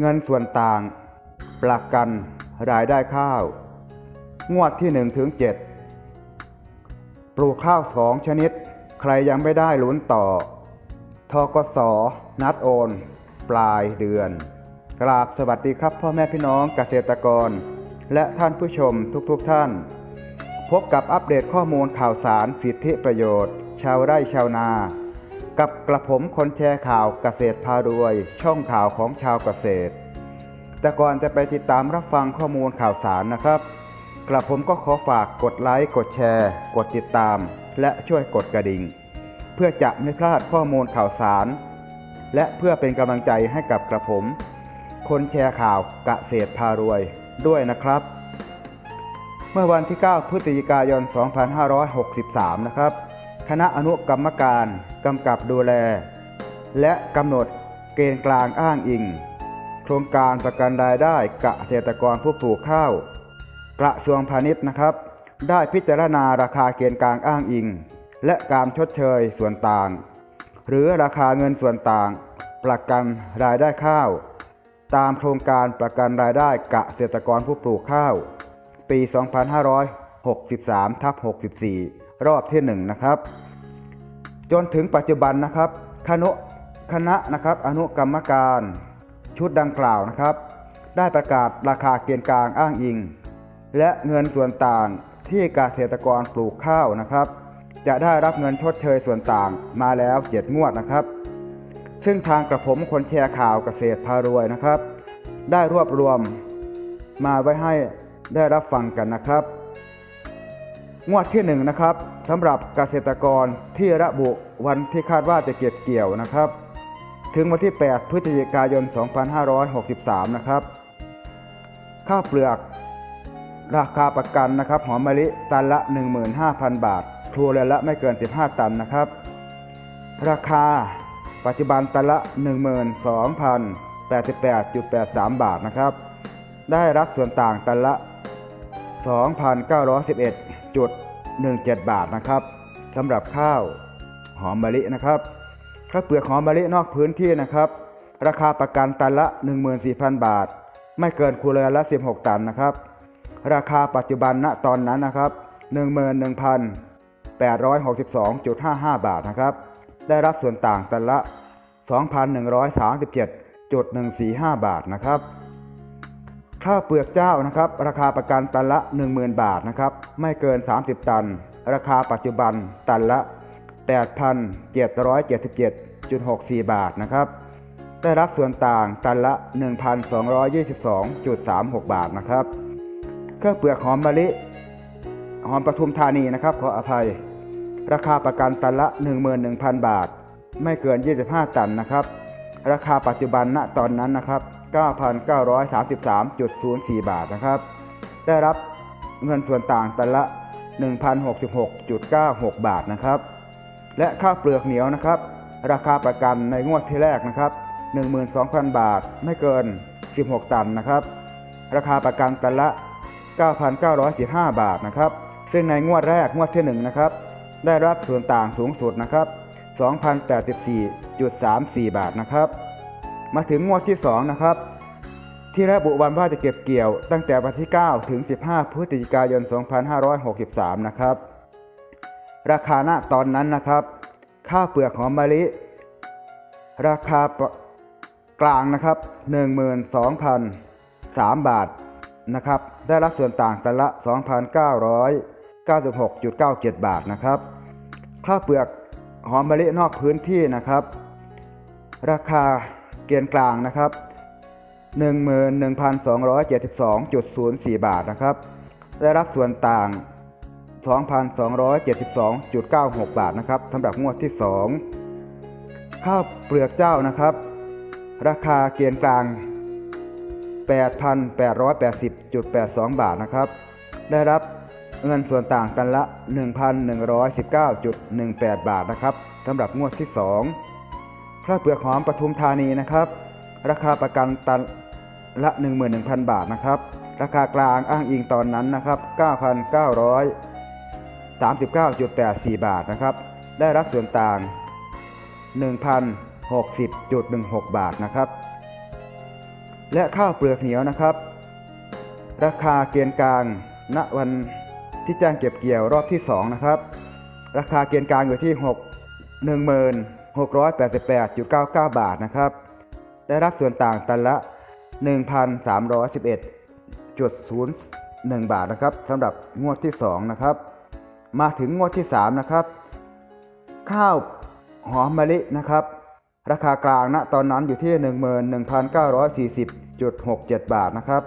เงินส่วนต่าง ประกันรายได้ข้าว งวดที่1ถึง7ปลูกข้าวสองชนิด ใครยังไม่ได้ลุ้นต่อทกสนัดโอน ปลายเดือน กราบสวัสดีครับพ่อแม่พี่น้องเกษตรกร และท่านผู้ชมทุกๆทท่าน พบกับอัปเดตข้อมูลข่าวสารสิทธิประโยชน์ ชาวไร่ชาวนา กับกระผมคนแชร์ข่าวเกษตรพารวย ช่องข่าวของชาวเกษตร แต่ก่อนจะไปติดตามรับฟังข้อมูลข่าวสารนะครับ กระผมก็ขอฝากกดไลค์กดแชร์ กดติดตาม และช่วยกดกระดิ่ง เพื่อจะไม่พลาดข้อมูลข่าวสาร และเพื่อเป็นกำลังใจให้กับกระผม คนแชร์ข่าวเกษตรพารวยด้วยนะครับ เมื่อวันที่ 9 พฤศจิกายน 2563 นะครับ คณะอนุกรรมการกำกับดูแล และกำหนดเกณฑ์กลางอ้างอิง โครงการประกันรายได้เกษตรกรผู้ปลูกข้าว กระทรวงพาณิชย์นะครับ ได้พิจารณาราคาเกณฑ์กลางอ้างอิง และการชดเชยส่วนต่าง หรือราคาเงินส่วนต่าง ประกันรายได้ข้าว ตามโครงการประกันรายได้เกษตรกรผู้ปลูกข้าว ปี 2563ทับ64 รอบที่1นะครับจนถึงปัจจุบันนะครับคณะคณะนะครับอนุกรรมการชุดดังกล่าวนะครับ ได้ประกาศราคาเกณฑ์กลางอ้างอิง และเงินส่วนต่างที่เกษตรกรปลูกข้าวนะครับ จะได้รับเงินชดเชยส่วนต่างมาแล้วเจ็ดงวดนะครับ ซึ่งทางกระผมคนแชร์ข่าวเกษตรพารวยนะครับ ได้รวบรวมมาไว้ให้ได้รับฟังกันนะครับ งวดที่1นงนะครับสำหรับเกษตรกรที่ระบุวันที่คาดว่าจะเก็บเกี่ยวนะครับ ถึงวันที่ 8 พฤศจิกายน 2563 นะครับ ข้าวเปลือกราคาประกันนะครับหอมมะลิตันละ 15,000 บาท ครัวเรือนละไม่เกิน 15 ตันนะครับ ราคาปัจจุบันตันละ 12,088.83 บาทนะครับ ได้รับส่วนต่างตันละ 2,911.17 บาทนะครับสำหรับข้าวหอมมะลินะครับข้าวเปลือกหอมมะลินอกพื้นที่นะครับ ราคาประกันตันละ 14,000 บาท ไม่เกินครัวเรือนละ 16 ตันนะครับ ราคาปัจจุบันณตอนนั้นนะครับ 11,862.55 บาทนะครับ ได้รับส่วนต่างตันละ 2,137.145 บาทนะครับ ข้าวเปลือกเจ้านะครับราคาประกันตันละ 10,000 บาทนะครับไม่เกิน 30 ตัน ราคาปัจจุบันตันละ 8,777.64 บาทนะครับได้รับส่วนต่างตันละ 1,222.36 บาทนะครับเครื่องเปลือกหอมมะลิหอมปทุมธานีนะครับขออภัย ราคาประกันตันละ 11,000 บาท ไม่เกิน 25 ตันนะครับ ราคาปัจจุบันณตอนนั้นนะครับ 9,933.04 บาทนะครับ ได้รับเงินส่วนต่างตันละ 1,066.96 บาทนะครับ และข้าวเปลือกเหนียวนะครับ ราคาประกันในงวดที่แรกนะครับ 12,000 บาทไม่เกิน 16 ตันนะครับ ราคาประกันตันละ 9,915 บาทนะครับ ซึ่งในงวดแรกงวดที่1นะครับ ได้รับส่วนต่างสูงสุดนะครับ 2,084.34 บาทนะครับ มาถึงงวดที่ 2 นะครับ ที่ระบุวันว่าจะเก็บเกี่ยว ตั้งแต่วันที่ 9 ถึง 15 พฤศจิกายน 2563 นะครับ ราคาณตอนนั้นนะครับ ข้าวเปลือกหอมมะลิ ราคากลางนะครับ 12,003 บาทนะครับ ได้รับส่วนต่างตละ 2,996.97 บาทนะครับ ข้าวเปลือก หอมมะลินอกพื้นที่นะครับ ราคาเกณฑ์กลางนะครับ 11,272.04 บาทนะครับได้รับส่วนต่าง 2,272.96 บาทนะครับสำหรับงวดที่ 2 ข้าวเปลือกเจ้านะครับ ราคาเกณฑ์กลาง 8,880.82 บาทนะครับ ได้รับ เงินส่วนต่างตันละ 1,119.18 บาทนะครับสำหรับงวดที่ 2 ข้าวเปลือกหอมปทุมธานีนะครับ ราคาประกันตันละ 11,000 บาทนะครับ ราคากลางอ้างอิงตอนนั้นนะครับ 9,939.84 บาทนะครับ ได้รับส่วนต่าง 1,060.16 บาทนะครับ และข้าวเปลือกเหนียวนะครับ ราคาเกณฑ์กลางณวัน ที่แจ้งเก็บเกี่ยวรอบที่ 2 นะครับ ราคาเกณฑ์กลางอยู่ที่ 6 1688.99 บาทนะครับ ได้รับส่วนต่างตันละ 1,311.01 บาทนะครับสำหรับงวดที่ 2 นะครับ มาถึงงวดที่ 3 นะครับ ข้าวหอมมะลินะครับ ราคากลางณตอนนั้นอยู่ที่ 11,940.67 บาทนะครับ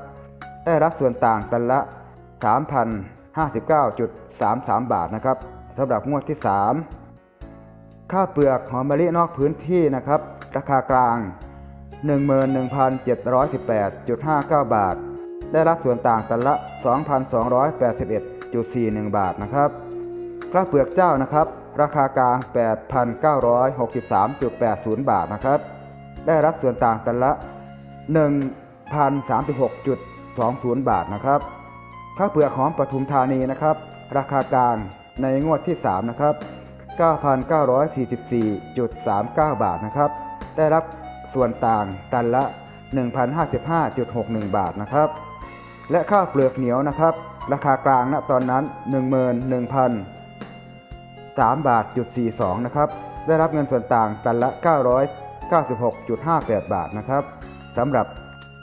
ได้รับส่วนต่างตันละ 59.33 บาทนะครับสำหรับงวดที่3ข้าเปลือกหอมมะลินอกพื้นที่นะครับ ราคากลาง 11,718.59 บาท ได้รับส่วนต่างตันละ 2,281.41 บาทนะครับข้าเปลือกเจ้านะครับ ราคากลาง 8,963.80 บาทนะครับ ได้รับส่วนต่างตันละ 1,036.20 บาทนะครับ ข้าวเปลือกหอมปทุมธานีนะครับ ราคากลางในงวดที่ 3 นะครับ 9,944.39 บาทนะครับ ได้รับส่วนต่างตันละ 1,055.61 บาทนะครับ และข้าวเปลือกเหนียวนะครับ ราคากลางณตอนนั้น 11,003บาทจุด42นะครับได้รับเงินส่วนต่างตันละ 996.58 บาทนะครับสำหรับ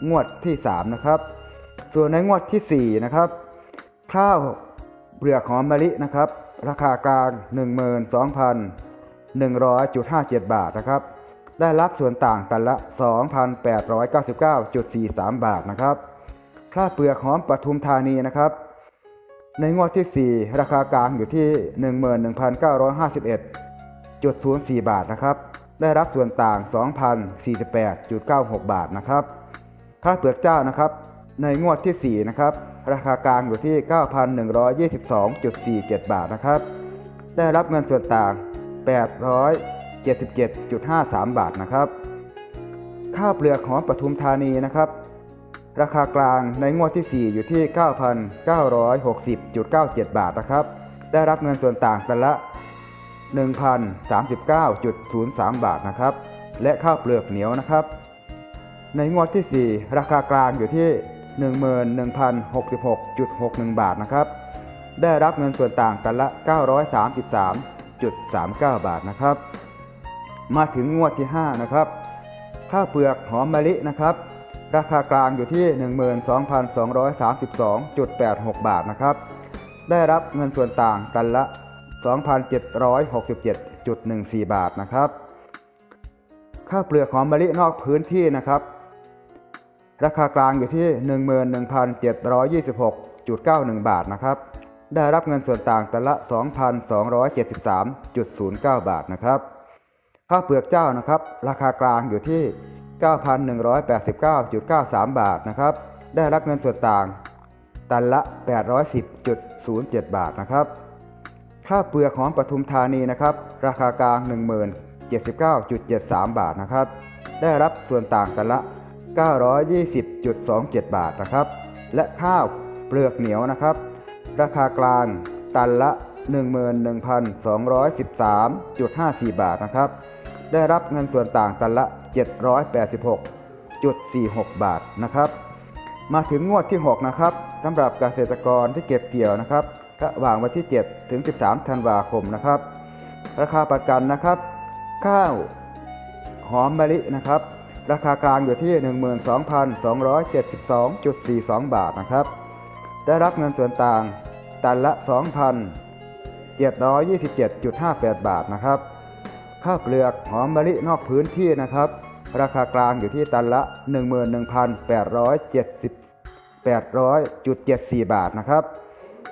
งวดที่ 3 นะครับ ส่วนในงวดที่ 4 นะครับ ข้าวเปลือกหอมมะลินะครับ ราคากลาง 12,100.57 บาทนะครับ ได้รับส่วนต่างตันละ 2,899.43 บาทนะครับข้าวเปลือกหอมปทุมธานีนะครับ ในงวดที่ 4 ราคากลางอยู่ที่ 11,951.04 บาทนะครับ ได้รับส่วนต่าง 2,048.96 บาทนะครับข้าวเปลือกเจ้านะครับ ในงวดที่ 4 นะครับ ราคากลางอยู่ที่ 9,122.47 บาทนะครับ ได้รับเงินส่วนต่าง 877.53 บาทนะครับข้าวเปลือกหอมปทุมธานีนะครับ ราคากลางในงวดที่ 4 อยู่ที่ 9,960.97 บาทนะครับ ได้รับเงินส่วนต่างกันละ 1,039.03 บาทนะครับ และข้าวเปลือกเหนียวนะครับในงวดที่ 4 ราคากลางอยู่ที่ 11,066.61 บาทนะครับ ได้รับเงินส่วนต่างกันละ 933.39 บาทนะครับ มาถึงงวดที่ 5 นะครับ ข้าวเปลือกหอมมะลินะครับ ราคากลางอยู่ที่ 12,232.86 บาทนะครับ ได้รับเงินส่วนต่างตันละ 2,767.14 บาทนะครับ ข้าวเปลือกหอมมะลินอกพื้นที่นะครับ ราคากลางอยู่ที่ 11,726.91 บาทนะครับ ได้รับเงินส่วนต่างแต่ละ 2,273.09 บาทนะครับ ข้าวเปลือกเจ้านะครับ ราคากลางอยู่ที่ 9,189.93 บาทนะครับ ได้รับเงินส่วนต่างตันละ 810.07 บาทนะครับ ข้าวเปลือกหอมปทุมธานีนะครับ ราคากลาง 1079.73 บาทนะครับ ได้รับส่วนต่างตันละ 920.27 บาทนะครับ และข้าวเปลือกเหนียวนะครับ ราคากลางตันละ 11,213.54 บาทนะครับ ได้รับเงินส่วนต่างตันละ 786.46 บาทนะครับ มาถึงงวดที่ 6 นะครับสำหรับเกษตรกรที่เก็บเกี่ยวนะครับระหว่างวันที่ 7 ถึง 13 ธันวาคมนะครับ ราคาประกันนะครับ ข้าวหอมมะลินะครับ ราคากลางอยู่ที่ 12,272.42 บาทนะครับ ได้รับเงินส่วนต่างตันละ 2,727.58 บาทนะครับข้าวเปลือกหอมมะลินอกพื้นที่นะครับ ราคากลางอยู่ที่ตันละ 11,870.74 บาทนะครับ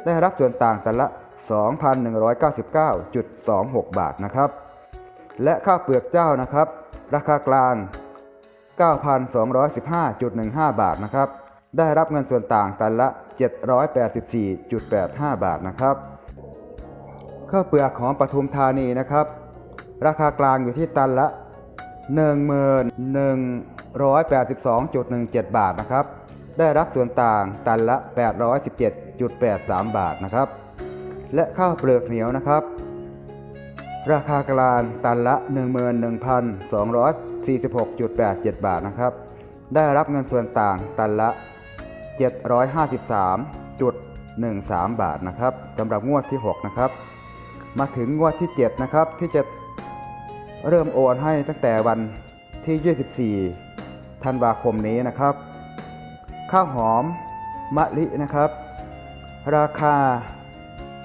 ได้รับส่วนต่างตันละ 2,199.26 บาทนะครับ และข้าวเปลือกเจ้านะครับ ราคากลาง 9,215.15 บาทนะครับ ได้รับเงินส่วนต่างตันละ 784.85 บาทนะครับข้าวเปลือกของปทุมธานีนะครับ ราคากลางอยู่ที่ตันละ 11,182.17 บาทนะครับ ได้รับส่วนต่างตันละ 817.83 บาทนะครับ และข้าวเปลือกเหนียวนะครับ ราคากลางตันละ 11,246.87 บาทนะครับ ได้รับเงินส่วนต่างตันละ 753.13 บาทนะครับสำหรับงวดที่ 6 นะครับ มาถึงงวดที่ 7 นะครับที่จะเริ่มโอนให้ตั้งแต่วันที่ 24 ธันวาคมนี้นะครับ ข้าวหอมมะลินะครับ ราคา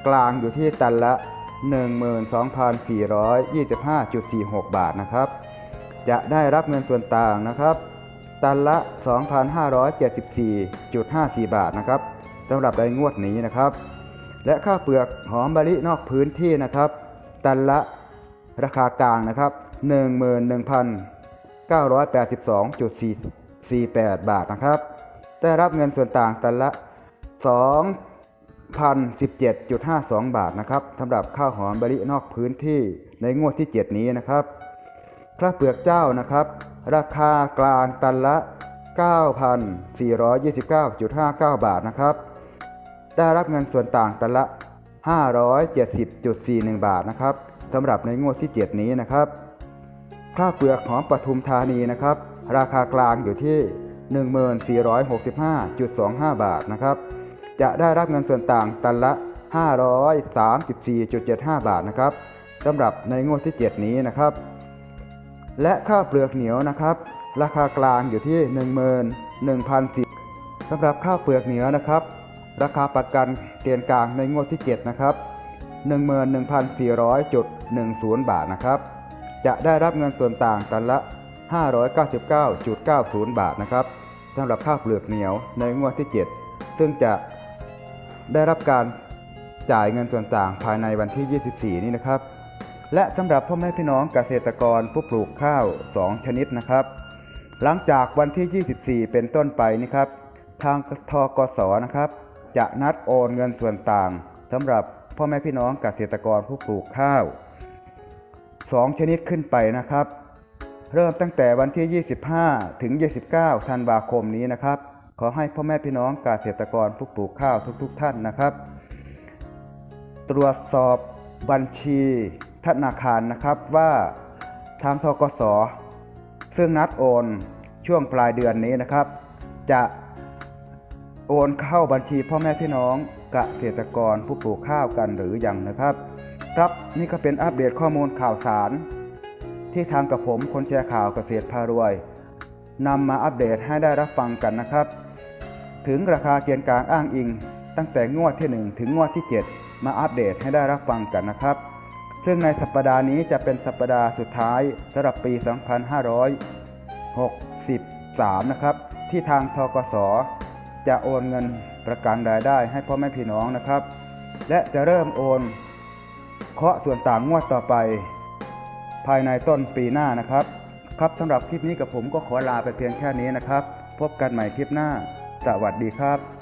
กลางอยู่ที่ตันละ 12,425.46 บาทนะครับ จะได้รับเงินส่วนต่างนะครับ ตันละ 2,574.54 บาทนะครับสำหรับในงวดนี้นะครับ และข้าวเปลือกหอมมะลินอกพื้นที่นะครับ ตันละราคากลางนะครับ 11,982.48 บาทนะครับ ได้รับเงินส่วนต่างตันละ 2 2,017.52 บาทนะครับสำหรับข้าวหอมมะลินอกพื้นที่ในงวดที่ 7 นี้นะครับข้าวเปลือกเจ้านะครับ ราคากลางตันละ 9,429.59 บาทนะครับ ได้รับเงินส่วนต่างตันละ 570.41 บาทนะครับสำหรับในงวดที่ 7 นี้นะครับ ข้าวเปลือกหอมปทุมธานีนะครับ ราคากลางอยู่ที่ 1465.25 บาทนะครับ จะได้รับเงินส่วนต่างตันละ 534.75 บาทนะครับสำหรับในงวดที่ 7 นี้นะครับ และข้าวเปลือกเหนียวนะครับ ราคากลางอยู่ที่ 11,010สำหรับข้าวเปลือกเหนียวนะครับ ราคาประกันเกณฑ์กลางในงวดที่ 7 นะครับ 11,400.10 บาทนะครับ จะได้รับเงินส่วนต่างตันละ 599.90 บาทนะครับสำหรับข้าวเปลือกเหนียวในงวดที่ 7 ซึ่งจะ ได้รับการจ่ายเงินส่วนต่างภายในวันที่ 24 นี้นะครับ และสำหรับพ่อแม่พี่น้องเกษตรกรผู้ปลูกข้าว 2 ชนิดนะครับ หลังจากวันที่ 24 เป็นต้นไปนี่ครับ ทางทกสนะครับ จะนัดโอนเงินส่วนต่างสำหรับพ่อแม่พี่น้องเกษตรกรผู้ปลูกข้าว 2 ชนิดขึ้นไปนะครับ เริ่มตั้งแต่วันที่ 25 ถึง 29 ธันวาคมนี้นะครับ ขอให้พ่อแม่พี่น้องเกษตรกรผู้ปลูกข้าวทุกๆทท่านนะครับ ตรวจสอบบัญชีธนาคารนะครับว่าทางทกสซึ่งนัดโอนช่วงปลายเดือนนี้นะครับ จะโอนเข้าบัญชีพ่อแม่พี่น้องเกษตรกรผู้ปลูกข้าวกันหรือยังนะครับ ครับนี่ก็เป็นอัปเดตข้อมูลข่าวสาร ที่ทางกับผมคนแชร์ข่าวเกษตรพารวยนำมาอัปเดตให้ได้รับฟังกันนะครับ ถึงราคาเกียนกลางอ้างอิง ตั้งแต่งวดที่ 1 ถึงงวดที่ 7 มาอัปเดตให้ได้รับฟังกันนะครับ ซึ่งในสัปดาห์นี้จะเป็นสัปดาห์สุดท้ายสำหรับปี 2563 นะครับ ที่ทางทกสจะโอนเงินประกันรายได้ให้พ่อแม่พี่น้องนะครับ และจะเริ่มโอนเคาะส่วนต่างงวดต่อไป ภายในต้นปีหน้านะครับ ครับสำหรับคลิปนี้กับผมก็ขอลาไปเพียงแค่นี้นะครับ พบกันใหม่คลิปหน้า สวัสดีครับ